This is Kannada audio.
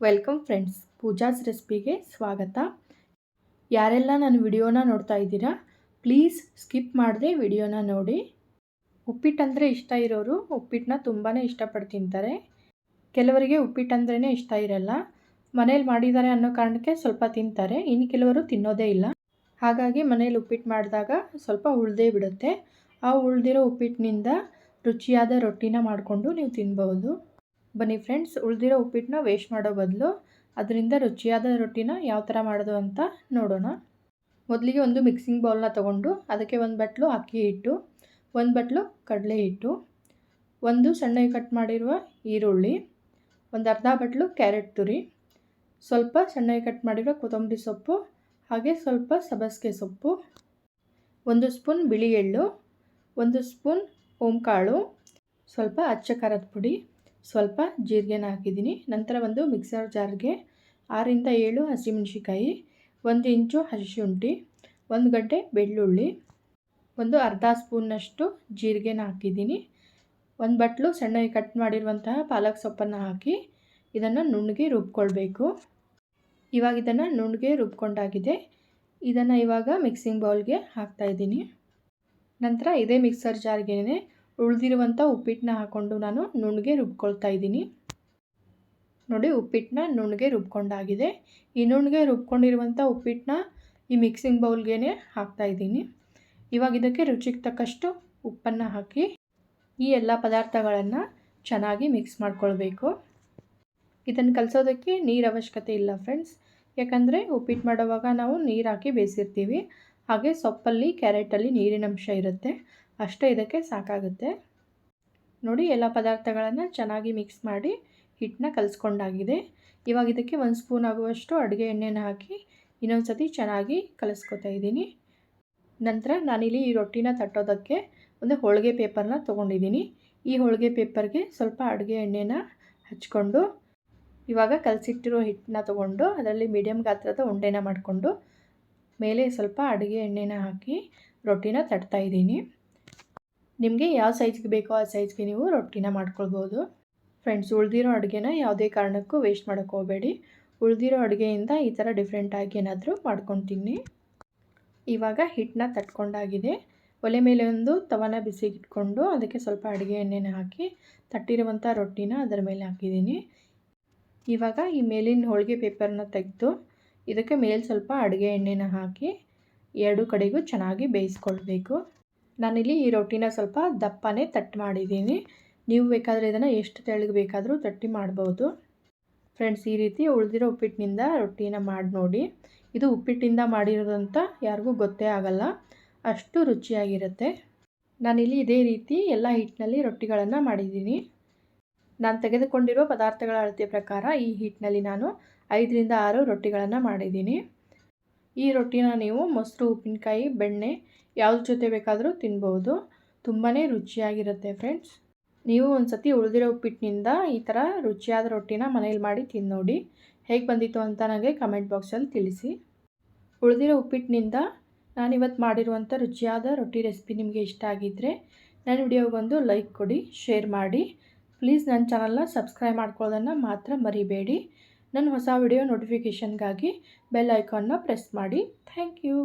ವೆಲ್ಕಮ್ ಫ್ರೆಂಡ್ಸ್, ಪೂಜಾಸ್ ರೆಸಿಪಿಗೆ ಸ್ವಾಗತ. ಯಾರೆಲ್ಲ ನಾನು ವಿಡಿಯೋನ ನೋಡ್ತಾ ಇದ್ದೀರಾ, ಪ್ಲೀಸ್ ಸ್ಕಿಪ್ ಮಾಡದೆ ವಿಡಿಯೋನ ನೋಡಿ. ಉಪ್ಪಿಟ್ಟಂದರೆ ಇಷ್ಟ ಇರೋರು ಉಪ್ಪಿಟ್ಟನ್ನ ತುಂಬಾ ಇಷ್ಟಪಟ್ಟು ತಿಂತಾರೆ ಕೆಲವರಿಗೆ ಉಪ್ಪಿಟ್ಟಂದ್ರೇ ಇಷ್ಟ ಇರಲ್ಲ. ಮನೇಲಿ ಮಾಡಿದ್ದಾರೆ ಅನ್ನೋ ಕಾರಣಕ್ಕೆ ಸ್ವಲ್ಪ ತಿಂತಾರೆ, ಇನ್ನು ಕೆಲವರು ತಿನ್ನೋದೇ ಇಲ್ಲ. ಹಾಗಾಗಿ ಮನೇಲಿ ಉಪ್ಪಿಟ್ಟು ಮಾಡಿದಾಗ ಸ್ವಲ್ಪ ಉಳ್ದೇ ಬಿಡುತ್ತೆ. ಆ ಉಳ್ದಿರೋ ಉಪ್ಪಿಟ್ಟಿನಿಂದ ರುಚಿಯಾದ ರೊಟ್ಟಿನ ಮಾಡಿಕೊಂಡು ನೀವು ತಿನ್ಬೋದು ಬನ್ನಿ ಫ್ರೆಂಡ್ಸ್ ಉಳಿದಿರೋ ಉಪ್ಪಿಟ್ಟನ್ನ ವೇಸ್ಟ್ ಮಾಡೋ ಬದಲು ಅದರಿಂದ ರುಚಿಯಾದ ರೊಟ್ಟಿನ ಯಾವ ಥರ ಮಾಡೋದು ಅಂತ ನೋಡೋಣ. ಮೊದಲಿಗೆ ಒಂದು ಮಿಕ್ಸಿಂಗ್ ಬೌಲ್ನ ತೊಗೊಂಡು ಅದಕ್ಕೆ ಒಂದು ಬಟ್ಲು ಅಕ್ಕಿ ಹಿಟ್ಟು, ಒಂದು ಬಟ್ಲು ಕಡಲೆ ಹಿಟ್ಟು, ಒಂದು ಸಣ್ಣಗೆ ಕಟ್ ಮಾಡಿರುವ ಈರುಳ್ಳಿ, ಒಂದು ಅರ್ಧ ಬಟ್ಲು ಕ್ಯಾರೆಟ್ ತುರಿ, ಸ್ವಲ್ಪ ಸಣ್ಣಗೆ ಕಟ್ ಮಾಡಿರುವ ಕೊತ್ತಂಬರಿ ಸೊಪ್ಪು, ಹಾಗೆ ಸ್ವಲ್ಪ ಸಬಸಿಗೆ ಸೊಪ್ಪು, ಒಂದು ಸ್ಪೂನ್ ಬಿಳಿ ಎಳ್ಳು, ಒಂದು ಸ್ಪೂನ್ ಓಂಕಾಳು, ಸ್ವಲ್ಪ ಅಚ್ಚ ಖಾರದ ಪುಡಿ ಸ್ವಲ್ಪ ಜೀರಿಗೆನ ಹಾಕಿದ್ದೀನಿ. ನಂತರ ಒಂದು ಮಿಕ್ಸರ್ ಜಾರ್ಗೆ ಆರಿಂದ ಏಳು ಹಸಿಮೆಣ್ಸಿಕಾಯಿ ಒಂದು ಇಂಚು ಹಸಿಶುಂಠಿ, ಒಂದು ಗಡ್ಡೆ ಬೆಳ್ಳುಳ್ಳಿ, ಒಂದು ಅರ್ಧ ಸ್ಪೂನ್ನಷ್ಟು ಜೀರಿಗೆನ ಹಾಕಿದ್ದೀನಿ. ಒಂದು ಬಟ್ಲು ಸಣ್ಣಗೆ ಕಟ್ ಮಾಡಿರುವಂತಹ ಪಾಲಕ್ ಸೊಪ್ಪನ್ನು ಹಾಕಿ ಇದನ್ನು ನುಣ್ಣಗೆ ರುಬ್ಕೊಳ್ಬೇಕು. ಇವಾಗ ಇದನ್ನು ನುಣ್ಣಗೆ ರುಬ್ಕೊಂಡಾಗಿದೆ. ಇದನ್ನು ಇವಾಗ ಮಿಕ್ಸಿಂಗ್ ಬೌಲ್ಗೆ ಹಾಕ್ತಾಯಿದ್ದೀನಿ ನಂತರ ಇದೇ ಮಿಕ್ಸರ್ ಜಾರ್ಗೆ ಉಳಿದಿರುವಂಥ ಉಪ್ಪಿಟ್ಟನ್ನ ಹಾಕ್ಕೊಂಡು ನಾನು ನುಣ್ಣಗೆ ರುಬ್ಕೊಳ್ತಾ ಇದ್ದೀನಿ. ನೋಡಿ, ಉಪ್ಪಿಟ್ಟನ್ನ ನುಣ್ಣಗೆ ರುಬ್ಕೊಂಡಾಗಿದೆ. ಈ ನುಣ್ಣಗೆ ರುಬ್ಕೊಂಡಿರುವಂಥ ಉಪ್ಪಿಟ್ಟನ್ನ ಈ ಮಿಕ್ಸಿಂಗ್ ಬೌಲ್ಗೆ ಹಾಕ್ತಾಯಿದ್ದೀನಿ ಇವಾಗ ಇದಕ್ಕೆ ರುಚಿಗೆ ತಕ್ಕಷ್ಟು ಉಪ್ಪನ್ನು ಹಾಕಿ ಈ ಎಲ್ಲ ಪದಾರ್ಥಗಳನ್ನು ಚೆನ್ನಾಗಿ ಮಿಕ್ಸ್ ಮಾಡ್ಕೊಳ್ಬೇಕು. ಇದನ್ನು ಕಲಿಸೋದಕ್ಕೆ ನೀರು ಅವಶ್ಯಕತೆ ಇಲ್ಲ ಫ್ರೆಂಡ್ಸ್. ಯಾಕಂದರೆ ಉಪ್ಪಿಟ್ಟು ಮಾಡುವಾಗ ನಾವು ನೀರು ಹಾಕಿ ಬೇಯಿಸಿರ್ತೀವಿ. ಹಾಗೆ ಸೊಪ್ಪಲ್ಲಿ, ಕ್ಯಾರೆಟಲ್ಲಿ ನೀರಿನ ಅಂಶ ಇರುತ್ತೆ. ಅಷ್ಟೇ ಇದಕ್ಕೆ ಸಾಕಾಗುತ್ತೆ. ನೋಡಿ, ಎಲ್ಲ ಪದಾರ್ಥಗಳನ್ನು ಚೆನ್ನಾಗಿ ಮಿಕ್ಸ್ ಮಾಡಿ ಹಿಟ್ಟನ್ನ ಕಲಿಸ್ಕೊಂಡಾಗಿದೆ. ಇವಾಗ ಇದಕ್ಕೆ ಒಂದು ಸ್ಪೂನ್ ಆಗುವಷ್ಟು ಅಡುಗೆ ಎಣ್ಣೆನ ಹಾಕಿ ಇನ್ನೊಂದು ಸತಿ ಚೆನ್ನಾಗಿ ಕಲಿಸ್ಕೊತಾ ಇದ್ದೀನಿ. ನಂತರ ನಾನಿಲ್ಲಿ ಈ ರೊಟ್ಟಿನ ತಟ್ಟೋದಕ್ಕೆ ಒಂದು ಹೋಳಿಗೆ ಪೇಪರ್ನ ತೊಗೊಂಡಿದ್ದೀನಿ. ಈ ಹೋಳಿಗೆ ಪೇಪರ್ಗೆ ಸ್ವಲ್ಪ ಅಡುಗೆ ಎಣ್ಣೆನ ಹಚ್ಕೊಂಡು, ಇವಾಗ ಕಲಸಿಟ್ಟಿರೋ ಹಿಟ್ಟನ್ನ ತೊಗೊಂಡು ಅದರಲ್ಲಿ ಮೀಡಿಯಮ್ ಗಾತ್ರದ ಉಂಡೆನ ಮಾಡಿಕೊಂಡು, ಮೇಲೆ ಸ್ವಲ್ಪ ಅಡುಗೆ ಎಣ್ಣೆನ ಹಾಕಿ ರೊಟ್ಟಿನ ತಟ್ತಾಯಿದ್ದೀನಿ ನಿಮಗೆ ಯಾವ ಸೈಜ್ಗೆ ಬೇಕೋ ಆ ಸೈಜ್ಗೆ ನೀವು ರೊಟ್ಟಿನ ಮಾಡ್ಕೊಳ್ಬೋದು. ಫ್ರೆಂಡ್ಸ್ ಉಳಿದಿರೋ ಅಡುಗೆನ ಯಾವುದೇ ಕಾರಣಕ್ಕೂ ವೇಸ್ಟ್ ಮಾಡೋಕ್ಕೆ ಹೋಗಬೇಡಿ. ಉಳಿದಿರೋ ಅಡುಗೆಯಿಂದ ಈ ಥರ ಡಿಫ್ರೆಂಟಾಗಿ ಏನಾದರೂ ಮಾಡ್ಕೊತೀನಿ. ಇವಾಗ ಹಿಟ್ಟನ್ನ ತಟ್ಕೊಂಡಾಗಿದೆ. ಒಲೆ ಮೇಲೆ ಒಂದು ತವನ ಬಿಸಿಗಿಟ್ಕೊಂಡು ಅದಕ್ಕೆ ಸ್ವಲ್ಪ ಅಡುಗೆ ಎಣ್ಣೆನ ಹಾಕಿ ತಟ್ಟಿರುವಂಥ ರೊಟ್ಟಿನ ಅದರ ಮೇಲೆ ಹಾಕಿದ್ದೀನಿ. ಇವಾಗ ಈ ಮೇಲಿನ ಹೋಳಿಗೆ ಪೇಪರ್ನ ತೆಗೆದು ಇದಕ್ಕೆ ಮೇಲೆ ಸ್ವಲ್ಪ ಅಡುಗೆ ಎಣ್ಣೆನ ಹಾಕಿ ಎರಡು ಕಡೆಗೂ ಚೆನ್ನಾಗಿ ಬೇಯಿಸ್ಕೊಳ್ಬೇಕು. ನಾನಿಲ್ಲಿ ಈ ರೊಟ್ಟಿನ ಸ್ವಲ್ಪ ದಪ್ಪನೇ ತಟ್ಟು ಮಾಡಿದ್ದೀನಿ. ನೀವು ಬೇಕಾದರೆ ಇದನ್ನು ಎಷ್ಟು ತೆಳ್ಳಗೆ ಬೇಕಾದರೂ ತಟ್ಟಿ ಮಾಡ್ಬೋದು. ಫ್ರೆಂಡ್ಸ್, ಈ ರೀತಿ ಉಳಿದಿರೋ ಉಪ್ಪಿಟ್ಟಿನಿಂದ ರೊಟ್ಟಿನ ಮಾಡಿ ನೋಡಿ. ಇದು ಉಪ್ಪಿಟ್ಟಿಂದ ಮಾಡಿರೋದಂತ ಯಾರಿಗೂ ಗೊತ್ತೇ ಆಗಲ್ಲ. ಅಷ್ಟು ರುಚಿಯಾಗಿರುತ್ತೆ. ನಾನಿಲ್ಲಿ ಇದೇ ರೀತಿ ಎಲ್ಲ ಹಿಟ್ಟಿನಲ್ಲಿ ರೊಟ್ಟಿಗಳನ್ನು ಮಾಡಿದ್ದೀನಿ. ನಾನು ತೆಗೆದುಕೊಂಡಿರೋ ಪದಾರ್ಥಗಳ ಅಳತೆ ಪ್ರಕಾರ ಈ ಹಿಟ್ಟಿನಲ್ಲಿ ನಾನು ಐದರಿಂದ ಆರು ರೊಟ್ಟಿಗಳನ್ನು ಮಾಡಿದ್ದೀನಿ. ಈ ರೊಟ್ಟಿನ ನೀವು ಮೊಸರು, ಉಪ್ಪಿನಕಾಯಿ, ಬೆಣ್ಣೆ ಯಾವುದ್ರ ಜೊತೆ ಬೇಕಾದರೂ ತಿನ್ಬೋದು. ತುಂಬಾ ರುಚಿಯಾಗಿರುತ್ತೆ ಫ್ರೆಂಡ್ಸ್. ನೀವು ಒಂದು ಸತಿ ಉಳಿದಿರೋ ಉಪ್ಪಿಟ್ಟಿನಿಂದ ಈ ಥರ ರುಚಿಯಾದ ರೊಟ್ಟಿನ ಮನೇಲಿ ಮಾಡಿ ತಿನ್ನೋಡಿ. ಹೇಗೆ ಬಂದಿತ್ತು ಅಂತ ನನಗೆ ಕಮೆಂಟ್ ಬಾಕ್ಸಲ್ಲಿ ತಿಳಿಸಿ. ಉಳಿದಿರೋ ಉಪ್ಪಿಟ್ಟಿನಿಂದ ನಾನಿವತ್ತು ಮಾಡಿರುವಂಥ ರುಚಿಯಾದ ರೊಟ್ಟಿ ರೆಸಿಪಿ ನಿಮಗೆ ಇಷ್ಟ ಆಗಿದ್ದರೆ ನನ್ನ ವಿಡಿಯೋಗೊಂದು ಲೈಕ್ ಕೊಡಿ, ಶೇರ್ ಮಾಡಿ. ಪ್ಲೀಸ್ ನನ್ನ ಚಾನಲ್ನ ಸಬ್ಸ್ಕ್ರೈಬ್ ಮಾಡ್ಕೊಳ್ಳೋದನ್ನು ಮಾತ್ರ ಮರಿಬೇಡಿ. ನನ್ನ ಹೊಸ ವಿಡಿಯೋ ನೋಟಿಫಿಕೇಷನ್ಗಾಗಿ ಬೆಲ್ ಐಕಾನ್ನ ಪ್ರೆಸ್ ಮಾಡಿ. Thank you